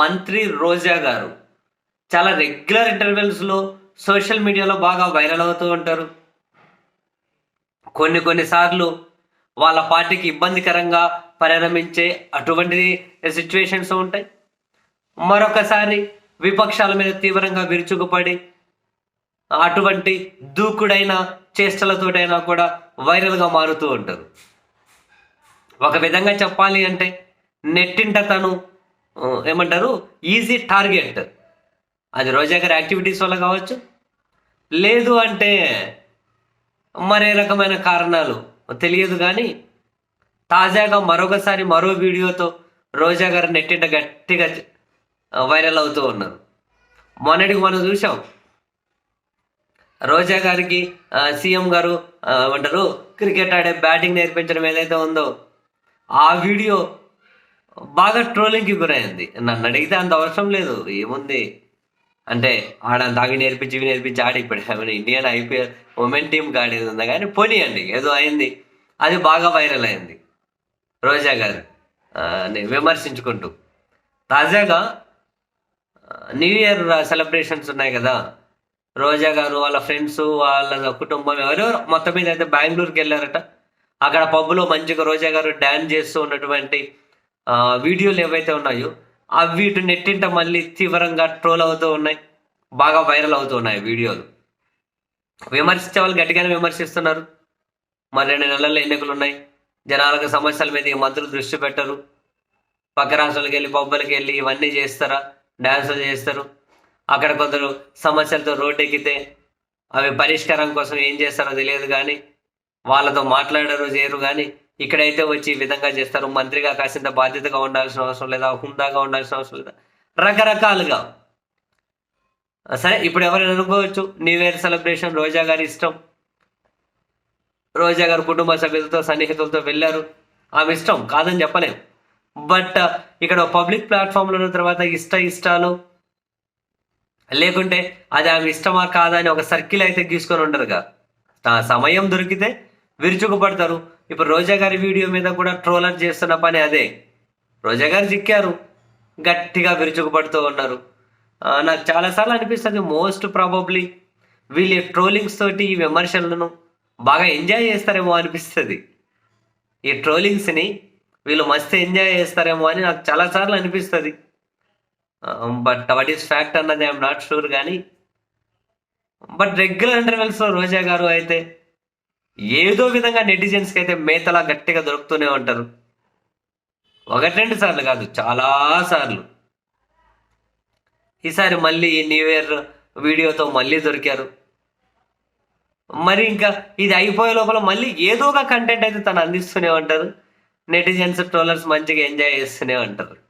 మంత్రి రోజా గారు. చాలా రెగ్యులర్ ఇంటర్వెల్స్లో సోషల్ మీడియాలో బాగా వైరల్ అవుతూ ఉంటారు. కొన్ని కొన్నిసార్లు వాళ్ళ పార్టీకి ఇబ్బందికరంగా పరిణమించే అటువంటి సిచ్యువేషన్స్ ఉంటాయి. మరొకసారి విపక్షాల మీద తీవ్రంగా విరుచుకుపడి అటువంటి దూకుడైన చేష్టలతోటైనా కూడా వైరల్గా మారుతూ ఉంటారు. ఒక విధంగా చెప్పాలి అంటే నెట్టింట తను ఏమంటారు? ఈజీ టార్గెట్ అది రోజా గారి యాక్టివిటీస్ వల్ల కావచ్చు. లేదు అంటే మరే రకమైన కారణాలు తెలియదు కానీ తాజాగా మరొకసారి మరో వీడియోతో రోజా గారు నెట్టింట గట్టిగా వైరల్ అవుతూ ఉన్నారు. మొన్నటికి మనం చూసాం రోజా గారికి సీఎం గారు ఏమంటారు? క్రికెట్ ఆడే బ్యాటింగ్ నేర్పించడం ఏదైతే ఉందో ఆ వీడియో బాగా ట్రోలింగ్కి గురైంది. నన్ను అడిగితే అంత అవసరం లేదు. ఏముంది? అంటే ఆడంత అవి నేర్పించి ఇవి నేర్పించి ఆడి ఇప్పుడు ఇండియన్ ఐపీఎల్ ఉమెన్ టీం ఆడేది ఉందా కానీ పోనీయండి. ఏదో అయింది. అది బాగా వైరల్ అయింది. రోజా గారు విమర్శించుకుంటూ. తాజాగా న్యూ ఇయర్ సెలబ్రేషన్స్ ఉన్నాయి కదా? రోజా గారు వాళ్ళ ఫ్రెండ్స్ వాళ్ళ కుటుంబం ఎవరెవరు మొత్తం మీద అయితే బెంగళూరుకి వెళ్ళారట. అక్కడ పబ్లో మంచిగా రోజా గారు డ్యాన్స్ చేస్తూ ఉన్నటువంటి వీడియోలు ఏవైతే ఉన్నాయో అవి వీటి నెట్టింట మళ్ళీ తీవ్రంగా ట్రోల్ అవుతూ ఉన్నాయి. బాగా వైరల్ అవుతూ ఉన్నాయి వీడియోలు. విమర్శించే వాళ్ళు గట్టిగానే విమర్శిస్తున్నారు. మరి రెండు నెలల్లో ఎన్నికలు ఉన్నాయి. జనాలకు సమస్యల మీద ఈ మంత్రులు దృష్టి పెట్టరు. పక్క రాష్ట్రాలకు వెళ్ళి బొబ్బలకి వెళ్ళి ఇవన్నీ చేస్తారా? డ్యాన్సులు చేస్తారు. అక్కడ కొందరు సమస్యలతో రోడ్డు ఎక్కితే అవి పరిష్కారం కోసం ఏం చేస్తారో తెలియదు కానీ వాళ్ళతో మాట్లాడరు చేయరు కానీ ఇక్కడైతే వచ్చి ఈ విధంగా చేస్తారు. మంత్రిగా కాసింత బాధ్యతగా ఉండాల్సిన అవసరం లేదా హుందాగా ఉండాల్సిన అవసరం లేదా? రకరకాలుగా. సరే ఇప్పుడు ఎవరైనా అనుకోవచ్చు? న్యూ ఇయర్ సెలబ్రేషన్ రోజా గారి ఇష్టం. రోజా గారు కుటుంబ సభ్యులతో సన్నిహితులతో వెళ్ళారు. ఆమె ఇష్టం కాదని చెప్పలేం. బట్ ఇక్కడ పబ్లిక్ ప్లాట్ఫామ్లో ఉన్న తర్వాత ఇష్ట ఇష్టాలు. లేకుంటే అది ఆమె ఇష్టమా కాదా అని ఒక సర్కిల్ అయితే గీసుకొని ఉండరుగా. ఆ సమయం దొరికితే విరుచుకుపడతారు. ఇప్పుడు రోజా గారి వీడియో మీద కూడా ట్రోలర్ చేస్తున్న పని అదే. రోజా గారు చిక్కారు. గట్టిగా విరుచుకుపడుతూ ఉన్నారు. నాకు చాలాసార్లు అనిపిస్తుంది మోస్ట్ ప్రాబబ్లీ వీళ్ళ ట్రోలింగ్స్ తోటి ఈ విమర్శలను బాగా ఎంజాయ్ చేస్తారేమో అనిపిస్తుంది. ఈ ట్రోలింగ్స్ని వీళ్ళు మస్తు ఎంజాయ్ చేస్తారేమో అని నాకు చాలాసార్లు అనిపిస్తుంది. బట్ వాట్ ఈస్ ఫ్యాక్ట్ అన్నది ఐఎమ్ నాట్ షూర్ కానీ బట్ రెగ్యులర్ ఇంటర్వెల్స్లో రోజా గారు అయితే ఏదో విధంగా నెటిజన్స్కి అయితే మేతలా గట్టిగా దొరుకుతూనే ఉంటారు. ఒకటి రెండు సార్లు కాదు చాలా సార్లు. ఈసారి మళ్ళీ ఈ న్యూ ఇయర్ వీడియోతో మళ్ళీ దొరికారు. మరి ఇంకా ఇది అయిపోయే లోపల మళ్ళీ ఏదో ఒక కంటెంట్ అయితే తను అందిస్తూనే ఉంటారు. నెటిజన్స్ ట్రోలర్స్ మంచిగా ఎంజాయ్ చేస్తూనే ఉంటారు.